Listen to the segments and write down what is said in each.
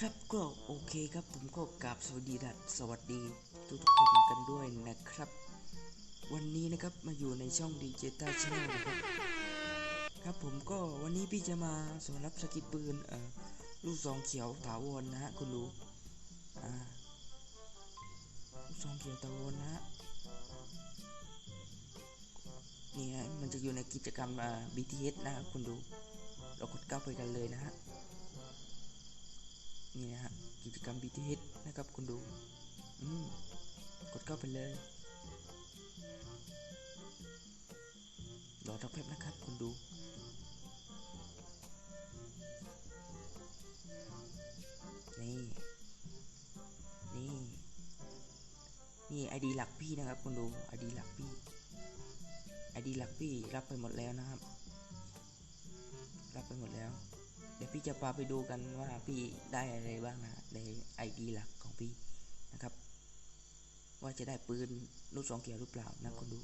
ครับก็โอเคครับผมก็กราบสวัสดีนะสวัสดีทุกทุกคนกันด้วยนะครับ วันนี้นะครับมาอยู่ในช่องดีเจต้าชแนลนะครับ ครับผมก็วันนี้พี่จะมาสอนรับสกิดปืนเอ่อลูกซองเขียวถาวรนะฮะคุณดูอ่าลูกซองเขียวถาวรนะฮะนี่ฮะมันจะอยู่ในกิจกรรมอ่า BTS นะครับคุณดู เรากดก้าวไปกันเลยนะฮะ นี่นะฮะกิจกรรม BTS นะครับคุณดู อืม กดเข้าไปเลยรอสักแป๊บนะครับคุณดูนี่ นี่ นี่ไอดีหลักพี่นะครับคุณดูไอดีหลักพี่ไอดีหลักพี่รับไปหมดแล้วนะครับ รับไปหมดแล้ว เดี๋ยวพี่จะพาไปดูกันว่าพี่ได้อะไรบ้างนะในไอดีหลักของพี่นะครับ ว่าจะได้ปืนลูกสองเขียวหรือเปล่านะคนดู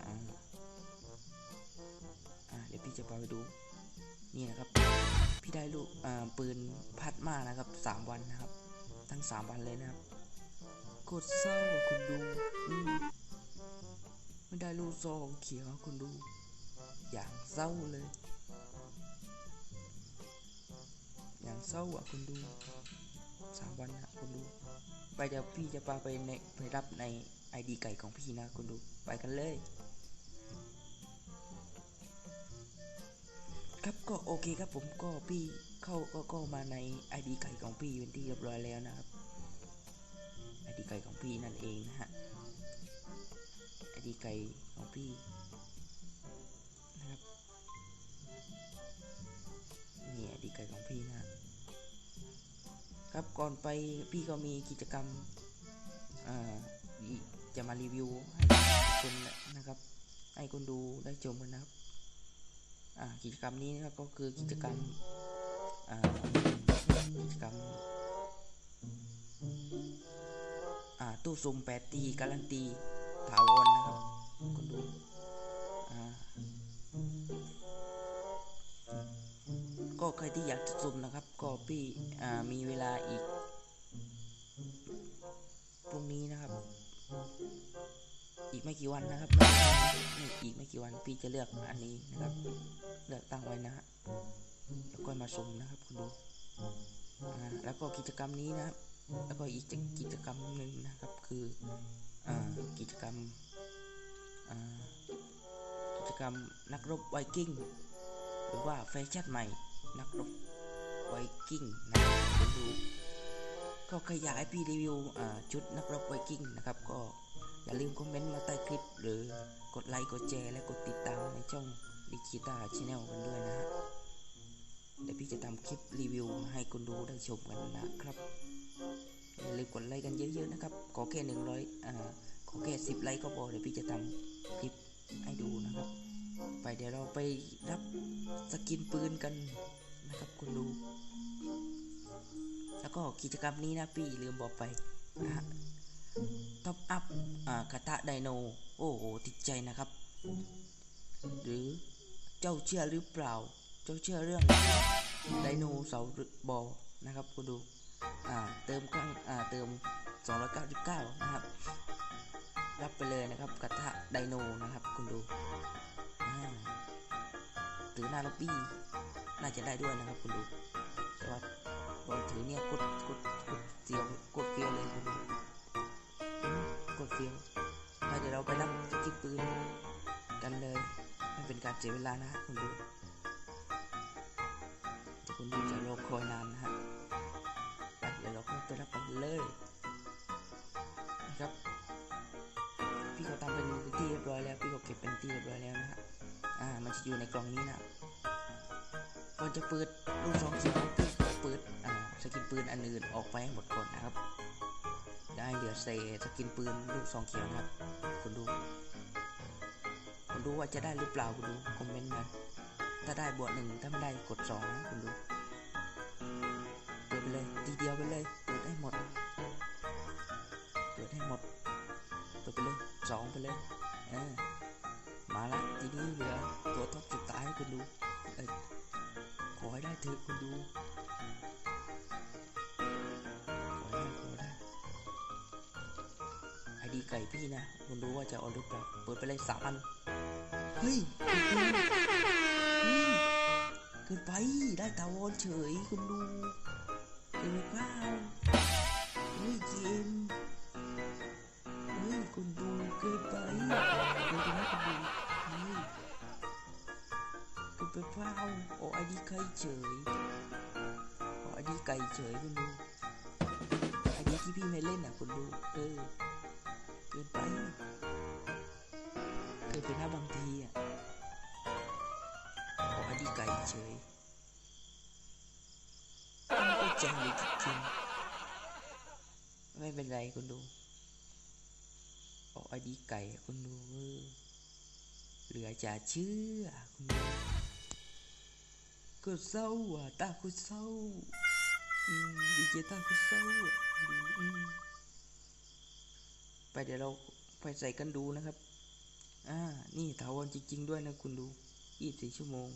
อ่าเดี๋ยวพี่จะพาไปดู นี่นะครับ พี่ได้ลูกอ่าปืนพัดมานะครับสามวันนะครับ ทั้งสามวันเลยนะครับกดเศร้าคุณดูไม่ได้ลูกซองเขียวคุณดู อย่างเศร้าเลย เศร้าอะคุณดูสามวันนะคุณดู ไปเดี๋ยวพี่จะพาไปในไปรับในไอดีไก่ของพี่นะคุณดู ไปกันเลย ครับก็โอเคครับผมก็พี่เข้าก็ก็มาในไอดีไก่ของพี่เป็นที่เรียบร้อยแล้วนะครับไอดีไก่ของพี่นั่นเองนะฮะไอดีไก่ของพี่ ครับก่อนไปพี่ก็มีกิจกรรมจะมารีวิวให้คนนะครับ ให้คนดูได้ชมกันนะครับกิจกรรมนี้นะครับก็คือกิจกรรมกิจกรรมตู้ซุ่มแปดตีการันตีถาวรนะครับคนดู ใครที่อยากจะสุ่มนะครับ ก็พี่มีเวลาอีกพรุ่งนี้นะครับ อีกไม่กี่วันนะครับอีกไม่กี่วันพี่จะเลือกอันนี้นะครับ เลือกตั้งไว้นะฮะแล้วก็มาสุ่มนะครับคุณดูแล้วก็กิจกรรมนี้นะครับ แล้วก็อีกกิจกรรมหนึ่งนะครับ คืออกิจกรรมกิจกรรมนักรบไวกิ้ง หรือว่าแฟชั่นใหม่ นักรบไวกิ้งนะครับคุณดูก็ใครอยากให้พี่รีวิวชุดนักรบไวกิ้งนะครับ ก็อย่าลืมคอมเมนต์มาใต้คลิป หรือกดไลค์กดแชร์และกดติดตามในช่องดิจิตาชแนลกันด้วยนะฮะเดี๋ยวพี่จะทำคลิปรีวิวมาให้คุณดูได้ชมกันนะครับอย่าลืมกดไลค์กันเยอะๆนะครับ ขอแค่หนึ่งร้อยอ่าขอแค่สิบไลค์ก็พอเดี๋ยวพี่จะทำคลิปให้ดูนะครับ ไปเดี๋ยวเราไปรับสกินปืนกัน นะครับ คุณดู แล้วก็กิจกรรมนี้นะพี่ลืมบอกไปนะฮะท็อปอัพอ่ากระทะไดโน โอ้โห ติดใจนะครับ หรือเจ้าเชื่อหรือเปล่า เจ้าเชื่อเรื่องไดโนเสาร์หรือบอนะครับ คุณดูอ่าเติมข้างอ่าเติม 299 นะครับ รับไปเลยนะครับ กระทะไดโนนะครับ คุณดูอ่าถือหน้าล็อบบี้ น่าจะได้ด้วยนะครับคุณดูแต่ว่าตอนถือเนี่ยกดกดกดเสียวกดเฟียวเลยคุณดูกดเฟียวถ้าเดี๋ยวเราไปรับสกิปปืนกันเลยไม่เป็นการเสียเวลานะฮะคุณดูเดี๋ยวคุณดูจะรอคอยนานนะฮะไปเดี๋ยวเราก็ไปรับกันเลยนะครับพี่เขาทำเป็นที่เรียบร้อยแล้วพี่เขาเก็บเป็นที่เรียบร้อยแล้วนะฮะอ่ามันจะอยู่ในกล่องนี้นะ ก่อนจะเปิดลูกซองเขียวพี่เขาเปิดอ่าสกินปืนอันอื่นออกไปให้หมดก่อนนะครับ ได้เหลือเศษสกินปืนลูกซองเขียวนะครับคุณดูคุณดูว่าจะได้หรือเปล่าคุณดูคอมเมนต์มาถ้าได้บวกหนึ่งถ้าไม่ได้กดสองนะคุณดูเปิดไปเลยทีเดียวไปเลยเปิดให้หมดเปิดให้หมดเปิดไปเลยสองไปเลยเออมาละทีนี้เหลือตัวท็อปสุดท้ายให้คุณดูเออ ได้เถอะคุณดูขอได้ขอได้ไอดีไก่พี่นะ คุณรู้ว่าจะเอาหรือเปล่าเปิดไปเลยสามอัน เฮ้ยเกินไปได้ตาวอนเฉยคุณดูเกินไปเปล่าเฮ้ยเจมเฮ้ยคุณดูเกินไปเกินไปนะคุณดูเฮ้ย ไปเปล่าโอ้ไอดีไก่เฉยโอ้ไอดีไก่เฉยคุณดูไอดีที่พี่ไม่เล่นอะคุณดูเออเกินไปเกินไปนะบางทีอะโอ้ไอดีไก่เฉยไม่เข้าใจเลยจริงไม่เป็นไรคุณดูโอ้ไอดีไก่คุณดูเออเหลือจะเชื่อคุณดู ก็เศร้าอะตาก็เศร้าอืมดีเจตาก็เศร้าอะดูอืมไปเดี๋ยวเราไปใส่กันดูนะครับ อ่า นี่ถาวรจริง ๆ ด้วยนะคุณดูยี่สี่ชั่วโมง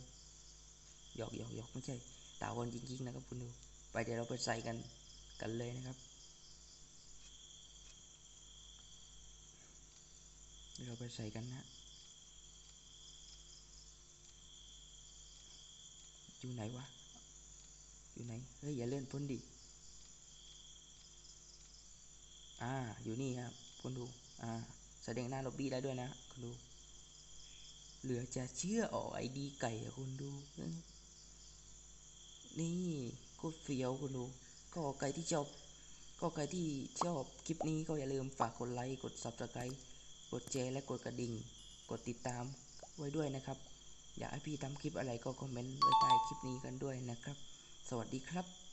หยอกหยอกหยอกไม่ใช่ถาวรจริง ๆ นะครับคุณดู ไปเดี๋ยวเราไปใส่กันกันเลยนะครับ เราไปใส่กันนะ อยู่ไหนวะ อยู่ไหน เฮ้ย อย่าเลื่อนพ้นดิ อ่า อยู่นี่ครับคุณดู อ่า แสดงหน้าล็อบบี้ได้ด้วยนะ คุณดู เหลือจะเชื่ออ๋อไอดีไก่อะคุณดู นี่โคตรเฟี้ยวคุณดู ก็ใครที่ชอบก็ใครที่ชอบคลิปนี้ก็อย่าลืมฝากกดไลค์ กด subscribe กดแชร์และกดกระดิ่ง กดติดตามไว้ด้วยนะครับ อยากให้พี่ทำคลิปอะไรก็คอมเมนต์ไว้ใต้คลิปนี้กันด้วยนะครับ สวัสดีครับ